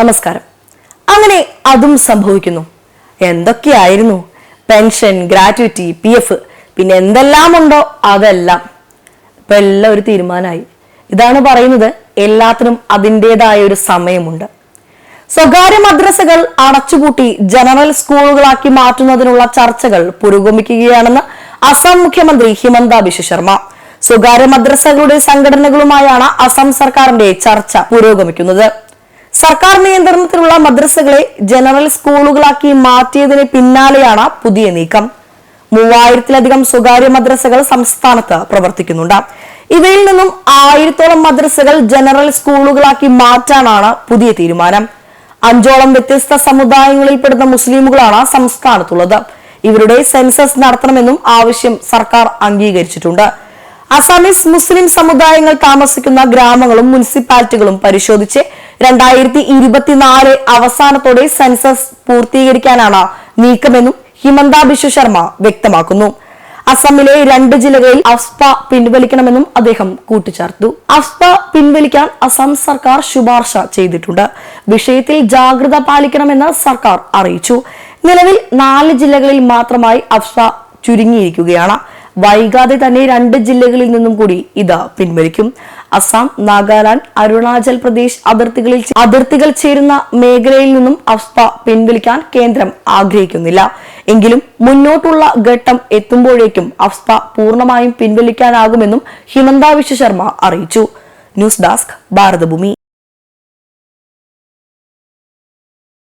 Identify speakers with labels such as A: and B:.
A: നമസ്കാരം. അങ്ങനെ അതും സംഭവിക്കുന്നു. എന്തൊക്കെയായിരുന്നു? പെൻഷൻ ഗ്രാറ്റുവിറ്റി പി എഫ് പിന്നെ എന്തെല്ലാം ഉണ്ടോ അതെല്ലാം. ഇപ്പൊ എല്ലാം ഒരു തീരുമാനമായി. ഇതാണ് പറയുന്നത് എല്ലാത്തിനും അതിന്റെതായ ഒരു സമയമുണ്ട്. സ്വകാര്യ മദ്രസകൾ അടച്ചുപൂട്ടി ജനറൽ സ്കൂളുകളാക്കി മാറ്റുന്നതിനുള്ള ചർച്ചകൾ പുരോഗമിക്കുകയാണെന്ന് അസം മുഖ്യമന്ത്രി ഹിമന്ത ബിശ്വ ശർമ്മ. സ്വകാര്യ മദ്രസകളുടെ സംഘടനകളുമായാണ് അസം സർക്കാരിന്റെ ചർച്ച പുരോഗമിക്കുന്നത്. സർക്കാർ നിയന്ത്രണത്തിലുള്ള മദ്രസകളെ ജനറൽ സ്കൂളുകളാക്കി മാറ്റിയതിന് പിന്നാലെയാണ് പുതിയ നീക്കം. മൂവായിരത്തിലധികം സ്വകാര്യ മദ്രസകൾ സംസ്ഥാനത്ത് പ്രവർത്തിക്കുന്നുണ്ട്. ഇവയിൽ നിന്നും ആയിരത്തോളം മദ്രസകൾ ജനറൽ സ്കൂളുകളാക്കി മാറ്റാനാണ് പുതിയ തീരുമാനം. അഞ്ചോളം വ്യത്യസ്ത സമുദായങ്ങളിൽപ്പെടുന്ന മുസ്ലിമുകളാണ് സംസ്ഥാനത്തുള്ളത്. ഇവരുടെ സെൻസസ് നടത്തണമെന്നും ആവശ്യം സർക്കാർ അംഗീകരിച്ചിട്ടുണ്ട്. അസാമീസ് മുസ്ലിം സമുദായങ്ങൾ താമസിക്കുന്ന ഗ്രാമങ്ങളും മുനിസിപ്പാലിറ്റികളും പരിശോധിച്ച് രണ്ടായിരത്തി ഇരുപത്തിനാല് അവസാനത്തോടെ സെൻസസ് പൂർത്തീകരിക്കാനാണ് നീക്കമെന്നും ഹിമന്ത ബിശ്വ ശർമ്മ വ്യക്തമാക്കുന്നു. അസമിലെ രണ്ട് ജില്ലകളിൽ അഫ്സ്പ പിൻവലിക്കണമെന്നും അദ്ദേഹം കൂട്ടിച്ചേർത്തു. അഫ്സ്പ പിൻവലിക്കാൻ അസം സർക്കാർ ശുപാർശ ചെയ്തിട്ടുണ്ട്. വിഷയത്തിൽ ജാഗ്രത പാലിക്കണമെന്ന് സർക്കാർ അറിയിച്ചു. നിലവിൽ നാല് ജില്ലകളിൽ മാത്രമായി അഫ്സ ചുരുങ്ങിയിരിക്കുകയാണ്. വൈകാതെ തന്നെ രണ്ട് ജില്ലകളിൽ നിന്നും കൂടി ഇത് പിൻവലിക്കും. അസം നാഗാലാൻഡ് അരുണാചൽ പ്രദേശ് അതിർത്തികളിൽ അതിർത്തികൾ ചേരുന്ന മേഖലയിൽ നിന്നും അഫ്സ്പ പിൻവലിക്കാൻ കേന്ദ്രം ആഗ്രഹിക്കുന്നില്ല. എങ്കിലും മുന്നോട്ടുള്ള ഘട്ടം എത്തുമ്പോഴേക്കും അഫ്സ്പ പൂർണമായും പിൻവലിക്കാനാകുമെന്നും ഹിമന്ത വിശ്വശർമ്മ അറിയിച്ചു. News desk Bharatbhoomi.